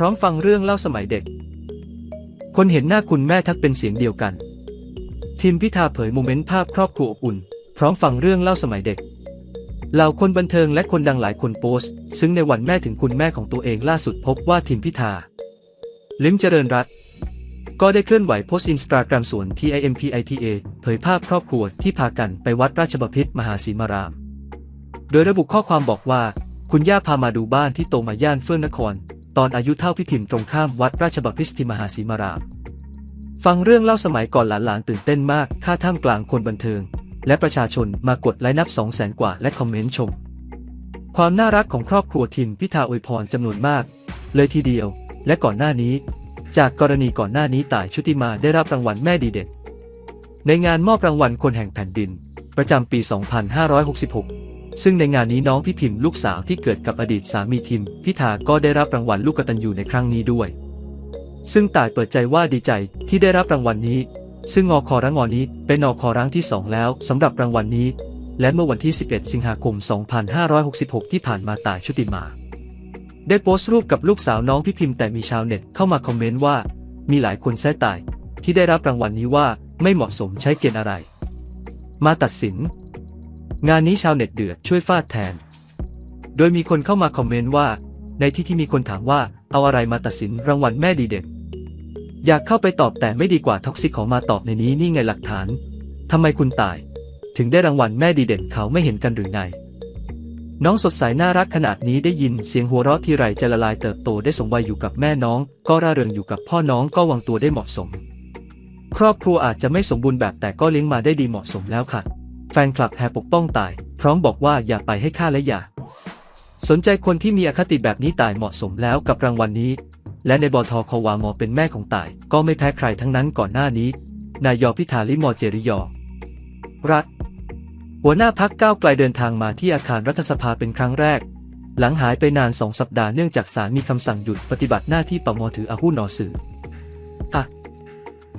พร้อมฟังเรื่องเล่าสมัยเด็ก คนเห็นหน้าคุณแม่ทักเป็นเสียงเดียวกัน ทีมพิธาเผยโมเมนต์ภาพครอบครัวอบอุ่น พร้อมฟังเรื่องเล่าสมัยเด็ก เหล่าคนบันเทิงและคนดังหลายคนโพสต์ซึ่งในวันแม่ถึงคุณแม่ของตัวเองล่าสุดพบว่าทีมพิธา ลิมเจริญรัตก็ได้เคลื่อนไหวโพสต์อินสตาแกรมส่วน TIMPITA เผยภาพครอบครัวที่พากันไปวัดราชบพิตรมหาสีมาราม โดยระบุข้อความบอกว่า คุณย่าพามาดูบ้านที่โตมาย่านเฟื่องนคร ตอนอายุเท่าพี่พิมพ์ตรงข้ามวัดราชบพิตรที่มหาสีมาราม ฟังเรื่องเล่าสมัยก่อนหลานๆตื่นเต้นมากท่าท่ามกลางคนบันเทิง และประชาชนมากดไลค์นับ2 0 0แสนกว่าและคอมเมนต์ชม ความน่ารักของครอบครัวทิมพิธาอวยพรจำนวนมาก เลยทีเดียว และก่อนหน้านี้ จากกรณีก่อนหน้านี้ต่ายชุติมาได้รับรางวัลแม่ดีเด่นในงานมอบรางวัลคนแห่งแผ่นดิน ประจำปี 2566 ซึ่งในงานนี้น้องพี่พิมพ์ลูกสาวที่เกิดกับอดีตสามีทิมพิธาก็ได้รับรางวัลลูกกตัญญูในครั้งนี้ด้วย ซึ่งต่ายเปิดใจว่าดีใจที่ได้รับรางวัลนี้ ซึ่งงอคอรังงอนี้เป็นอคอรังที่ 2 แล้วสำหรับรางวัลนี้ และเมื่อวันที่ 11 สิงหาคม 2566 ที่ผ่านมาต่ายชุติมา ได้โพสต์รูปกับลูกสาวน้องพี่พิมพ์แต่มีชาวเน็ตเข้ามาคอมเมนต์ว่า มีหลายคนแซะต่ายที่ได้รับรางวัลนี้ว่าไม่เหมาะสมใช้เกณฑ์อะไร มาตัดสิน งานนี้ชาวเน็ตเดือดช่วยฟาดแทน โดยมีคนเข้ามาคอมเมนต์ว่า ในที่ที่มีคนถามว่าเอาอะไรมาตัดสินรางวัลแม่ดีเด่นอยากเข้าไปตอบแต่ไม่ดีกว่าท็อกซิกของมาตอบในนี้นี่ไงหลักฐานทำไมคุณตาย ถึงได้รางวัลแม่ดีเด่นเขาไม่เห็นกันหรือไง น้องสดใสน่ารักขนาดนี้ได้ยินเสียงหัวเราะทีไรจะละลายเติบโตได้สมวัยอยู่กับแม่น้อง ก็ร่าเริงอยู่กับพ่อน้องก็วางตัวได้เหมาะสม ครอบครัวอาจจะไม่สมบูรณ์แบบแต่ก็เลี้ยงมาได้ดีเหมาะสมแล้วค่ะ แฟนคลับแห่ปกป้องตาย พร้อมบอกว่าอย่าไปให้ค่าและอย่า สนใจคนที่มีอคติแบบนี้ตายเหมาะสมแล้วกับรางวัลนี้ และในบอทอความอเป็นแม่ของตาย ก็ไม่แพ้ใครทั้งนั้นก่อนหน้านี้ นายยอพิธาลิมอเจริยอ รัฐหัวหน้าพักก้าวไกลเดินทางมาที่อาคารรัฐสภาเป็นครั้งแรก หลังหายไปนานสองสัปดาห์เนื่องจากศาลมีคำสั่งหยุดปฏิบัติหน้าที่ปมถืออาหุนอสื่ออะ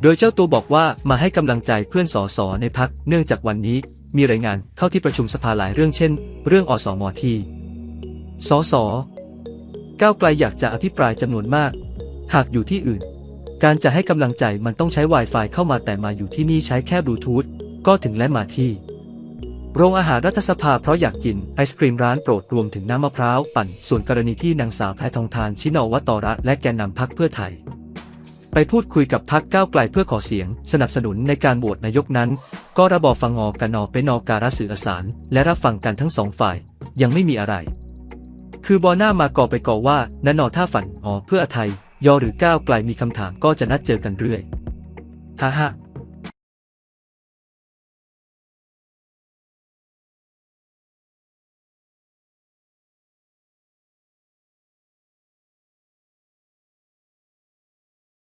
โดยเจ้าตัวบอกว่ามาให้กำลังใจเพื่อนสอสอในพักเนื่องจากวันนี้มีรายงานเข้าที่ประชุมสภาหลายเรื่องเช่น เรื่องอสมที่สสก้าวไกลอยากจะอภิปรายจำนวนมาก หากอยู่ที่อื่น การจะให้กำลังใจมันต้องใช้ Wi-Fi เข้ามาแต่มาอยู่ที่นี่ใช้แค่บลูทูธก็ถึงและมาที่ โรงอาหารรัฐสภาเพราะอยากกินไอศครีมร้านโปรดรวมถึงน้ำมะพร้าวปั่น ส่วนกรณีที่นางสาวแพทองทานชินอวัตระและแกนนำพักเพื่อไทย ไปพูดคุยกับพักก้าวไกลเพื่อขอเสียง สนับสนุนในการโหวตนายกนั้น ก็ระบอฟังงอกันนอเป็นนอการสื่อสาร และรับฟังกันทั้งสองฝ่าย ยังไม่มีอะไร คือบอหน้ามาก่อไปก่อว่านนอท่าฝันอ๋อเพื่อไทย ยอหรือก้าวไกลมีคำถามก็จะนัดเจอกันเรื่อยฮ่าฮ่า